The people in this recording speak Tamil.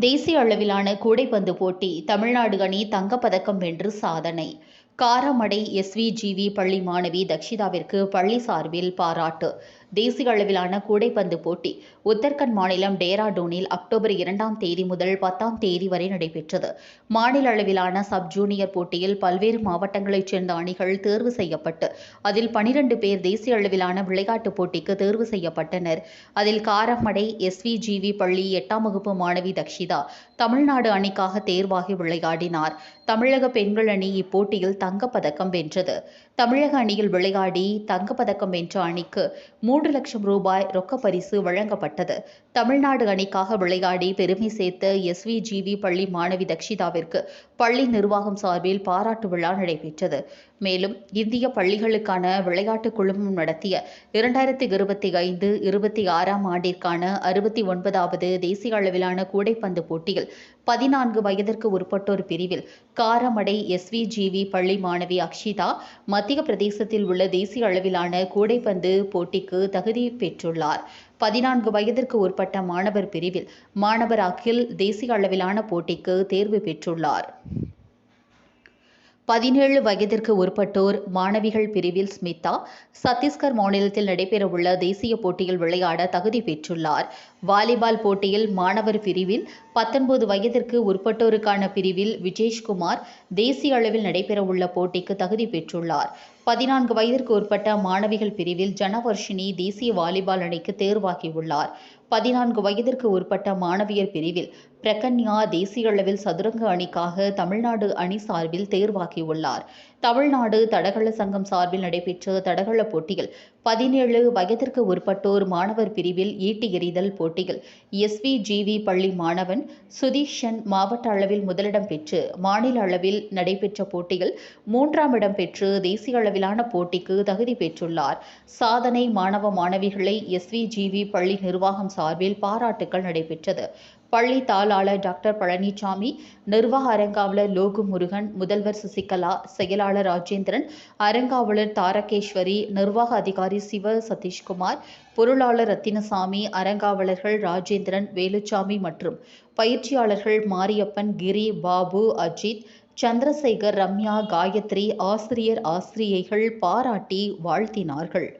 தேசிய அளவிலான கூடைப்பந்து போட்டி தமிழ்நாடு அணி தங்கப்பதக்கம் வென்று சாதனை. காரமடை எஸ்விஜிவி பள்ளி மாணவி தக்ஷிதாவிற்கு பள்ளி சார்பில் பாராட்டு. தேசிய அளவிலான கூடைப்பந்து போட்டி உத்தரகண்ட் மாநிலம் டேராடூனில் அக்டோபர் இரண்டாம் தேதி முதல் பத்தாம் தேதி வரை நடைபெற்றது. மாநில அளவிலான சப் ஜூனியர் போட்டியில் பல்வேறு மாவட்டங்களைச் சேர்ந்த அணிகள் தேர்வு செய்யப்பட்டு அதில் பனிரெண்டு பேர் தேசிய அளவிலான விளையாட்டுப் போட்டிக்கு தேர்வு செய்யப்பட்டனர். அதில் காரமடை எஸ்விஜிவி பள்ளி எட்டாம் வகுப்பு மாணவி தக்ஷிதா தமிழ்நாடு அணிக்காக தேர்வாகி விளையாடினார். தமிழக பெண்கள் அணி இப்போட்டியில் தங்கப்பதக்கம் வென்றது. தமிழக அணியில் விளையாடி தங்கப்பதக்கம் வென்ற அணிக்கு மூன்று லட்சம் ரூபாய் ரொக்க பரிசு வழங்கப்பட்டது. தமிழ்நாடு அணிக்காக விளையாடி பெருமை சேர்த்த எஸ்விஜிவி பள்ளி மாணவி தக்ஷிதாவிற்கு பள்ளி நிர்வாகம் சார்பில் பாராட்டு விழா நடைபெற்றது. மேலும் இந்திய பள்ளிகளுக்கான விளையாட்டுக் குழுமம் நடத்திய இரண்டாயிரத்தி இருபத்தி ஐந்து இருபத்தி ஆறாம் ஆண்டிற்கான அறுபத்தி ஒன்பதாவது தேசிய அளவிலான கூடைப்பந்து போட்டியில் பதினான்கு வயதிற்கு உட்பட்டோர் பிரிவில் காரமடை எஸ்விஜிவி பள்ளி மாணவி அக்ஷிதா மத்திய பிரதேசத்தில் உள்ள தேசிய அளவிலான கூடைப்பந்து போட்டிக்கு தகுதி பெற்றுள்ளார். பதினான்கு வயதிற்கு உட்பட்ட மாணவர் பிரிவில் மாணவர் அகில் தேசிய அளவிலான போட்டிக்கு தேர்வு பெற்றுள்ளார். பதினேழு வயதிற்கு உட்பட்டோர் மாணவிகள் பிரிவில் ஸ்மிதா சத்தீஸ்கர் மாநிலத்தில் நடைபெறவுள்ள தேசிய போட்டியில் விளையாட தகுதி பெற்றுள்ளார். வாலிபால் போட்டியில் மாணவர் பிரிவில் பத்தொன்பது வயதிற்கு உட்பட்டோருக்கான பிரிவில் விஜேஷ்குமார் தேசிய அளவில் நடைபெறவுள்ள போட்டிக்கு தகுதி பெற்றுள்ளார். பதினான்கு வயதிற்கு உட்பட்ட மாணவிகள் பிரிவில் ஜனவர்ஷினி தேசிய வாலிபால் அணிக்கு தேர்வாகியுள்ளார். பதினான்கு வயதிற்கு உட்பட்ட மாணவியர் பிரிவில் பிரகன்யா தேசிய அளவில் சதுரங்க அணிக்காக தமிழ்நாடு அணி சார்பில் தேர்வாகியுள்ளார். தமிழ்நாடு தடகள சங்கம் சார்பில் நடைபெற்ற தடகள போட்டியில் பதினேழு வயதிற்கு உட்பட்டோர் மாணவர் பிரிவில் ஈட்டி எறிதல் போட்டியில் எஸ்விஜிவி பள்ளி மாணவன் சுதீஷன் மாவட்ட அளவில் முதலிடம் பெற்று மாநில அளவில் நடைபெற்ற போட்டியில் மூன்றாம் இடம் பெற்று தேசிய அளவிலான போட்டிக்கு தகுதி பெற்றுள்ளார். சாதனை மாணவ மாணவிகளை எஸ்விஜிவி பள்ளி நிர்வாகம் சார்பில் பாராட்டுக்கள் நடைபெற்றது. பள்ளி தாளாளர் டாக்டர் பழனிசாமி நிர்வாக அரங்காவலர் லோகு முருகன் முதல்வர் சசிகலா செயலாளர் ராஜேந்திரன் அரங்காவலர் தாரகேஸ்வரி நிர்வாக அதிகாரி சிவ சதீஷ்குமார் பொருளாளர் ரத்தினசாமி அரங்காவலர்கள் ராஜேந்திரன் வேலுச்சாமி மற்றும் பயிற்சியாளர்கள் மாரியப்பன் கிரி பாபு அஜித் சந்திரசேகர் ரம்யா காயத்ரி ஆசிரியர் ஆசிரியைகள் பாராட்டி வாழ்த்தினார்கள்.